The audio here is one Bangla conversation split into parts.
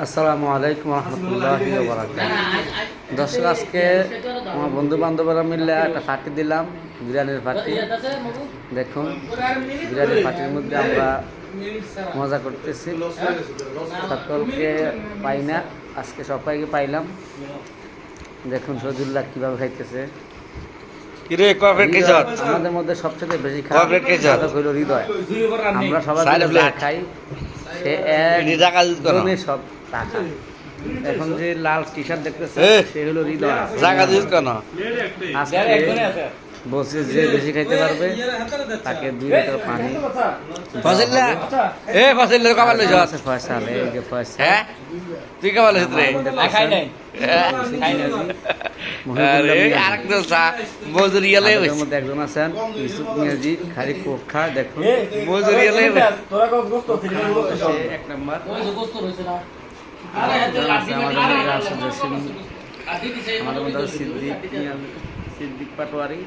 আসসালামু আলাইকুম রহমতুল্লাহ দর্শক আজকে আমার বন্ধু বান্ধবরা মিলে একটা পার্টি দিলাম বিরিয়ানির পার্টি দেখুন বিরিয়ানির পার্টির মধ্যে আমরা মজা করতেছি। সকলকে পাই না আজকে সবাইকে পাইলাম। দেখুন সজুল্লাহ কীভাবে খাইতেছে। আমাদের মধ্যে সবচেয়ে বেশি হইল হৃদয়। আমরা সবাই খাই। সে এক সব টাকা এখন যে লাল টি শার্ট দেখতেছে সে হলো হৃদয় জায়গা দিস কেন বলছে যে বেশি খাইতে পারবে তাকে দুই লিটার পানি ফসিল্লা এ ফসিল্লা কামাল লইছ আছে ফয়সাল এই যে ফয়সাল হ্যাঁ তুই কামাল লইছ রে খাই নাই একজন আছেন ইউসুফ মিয়াজি খালি কোক খা দেখুন মজুরিয়ালে এক নম্বর একজন আছে আমাদের মধ্যে সিদ্দিক সিদ্দিক পাটোয়ারি।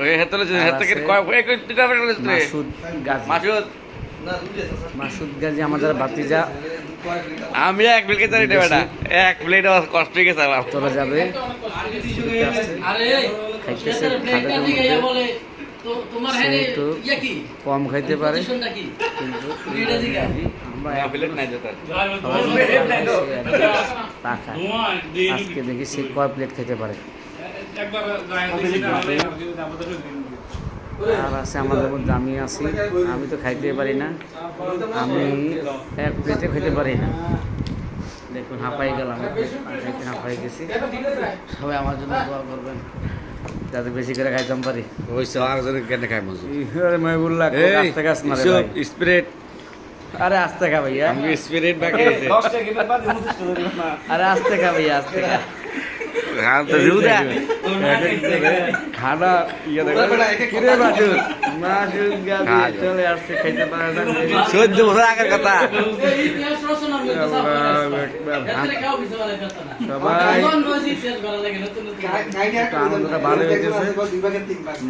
ওই হেতলে কয় মাসুদ গাজী। মাসুদ। মাসুদ গাজী আমাদের আমি এক প্লেট রে বেটা। এক প্লেট কষ্ট হয়ে গেছে আমার। যাবে। খাইতেছে সে একটু কম খাইতে পারে। কিন্তু। আজকে দেখি সে কয় প্লেট খেতে পারে। আর আছে আমাদের মধ্যে আমি আছি। আমি তো খাইতে পারি না। আমি এক প্লেটে খেতে পারি না। দেখুন হাঁপাই গেলাম। হাঁপাই গেছি। সবাই আমার জন্য দোয়া করবেন। যাতে বেশি করে খাইতাম পারি। হইছে সার জন্য কেন খাই মজু আরে মহিবুল্লাহ আস্তে গাছ মারে ভাই। স্পিরিট আরে আস্তে খা ভাইয়া। আমি স্পিরিট বাকি আছে। আরে আস্তে খা ভাইয়া আস্তে খা। হ্যাঁ তো জুদা খানা ইয়ে কিরে বাজু মাসুদ গাবি চলে আসছে খাইতে পারে না চোদ্দ বছর আগের কথা সবাই আনন্দটা ভালো হয়েছে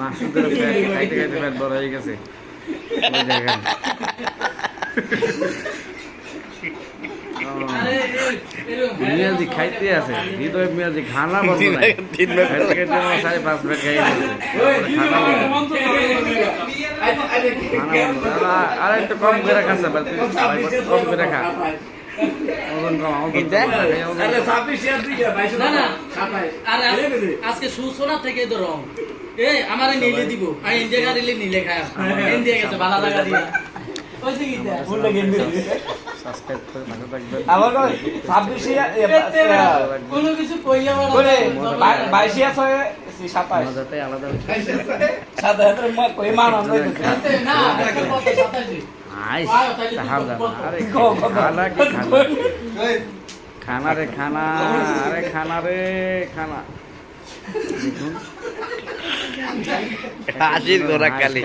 মাসুদের খাইতে খাইতে পেট বড় হয়ে গেছে দেখেন মিয়াজি খাইতে আছে হৃদয় মিয়াজি খানা তিন খাইতে খাইতে আমার সাড়ে পাঁচ খাই খানা আর একটু কম করে খান না কম করে খা। আজকে সূচনা থেকে তো রং। এ আমারে নিলে দিব। আমি ইন্ডিয়া গাড়িলে নিলে খায় ইন্ডিয়া গেছে ভালো লাগা দিয়া সাবস্ক্রাইব করে ভালো থাকবেন। আমার ছাব্বিশে কোনো কিছু বাইশে আছে সাতাশ। আলাদা খানা রে খানা আরে খানা রে খানা। দেখুন। গোরা কালি।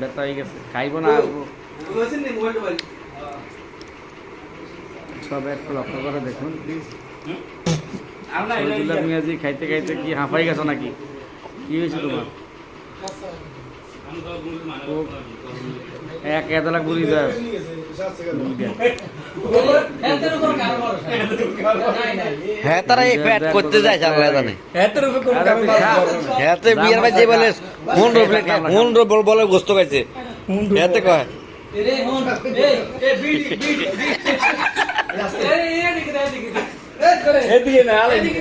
ব্যথা হয়ে গেছে খাইব না আর সব একটু লক্ষ্য করে দেখুন। সরজুল্লাহ মিয়াজি খাইতে খাইতে কি হাঁপাই গেছো নাকি? কি হয়েছে তোমার? এক নাই নাই হ্যাঁ তারা এই ফ্যাট করতে যায় জানলা জানে। হ্যাঁ বাজে বলে গোস্ত খাইছে। এতে কয়? এরে হন এ এ বিড়ি বিড়ি এ এ দিকে দে দিকে দে এদিকে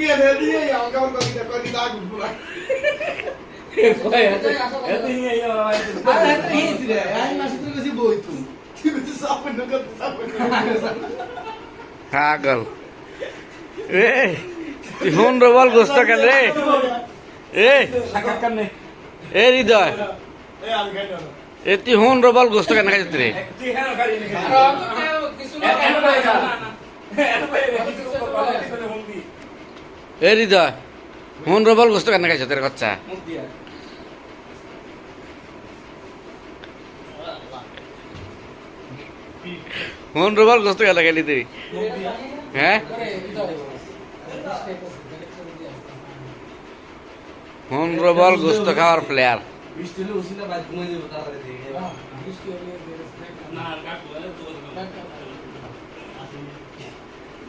দিয়ে খাই পাগল। এ তুই কোন রো বল গোস্ত খেল রে। এ এ হৃদয়। এ তুই হুন রো বল গোস্ত কেন খাইছিস রে? কিছু এত পাই যা এত পাই কিছু কথা বলে হুন্দি এ হৃদয় হুন রবল গোস্ত কেন খাইছ তোর দিয়া। হুন রবল গোস্ত কেন খাইলি তুই? হ্যাঁ? করে রবল গোস্ত খাওয়ার প্লেয়ার বৃষ্টি হলে উসিলা বাইক ঘুমাই দেবো তাড়াতাড়ি দেখে। না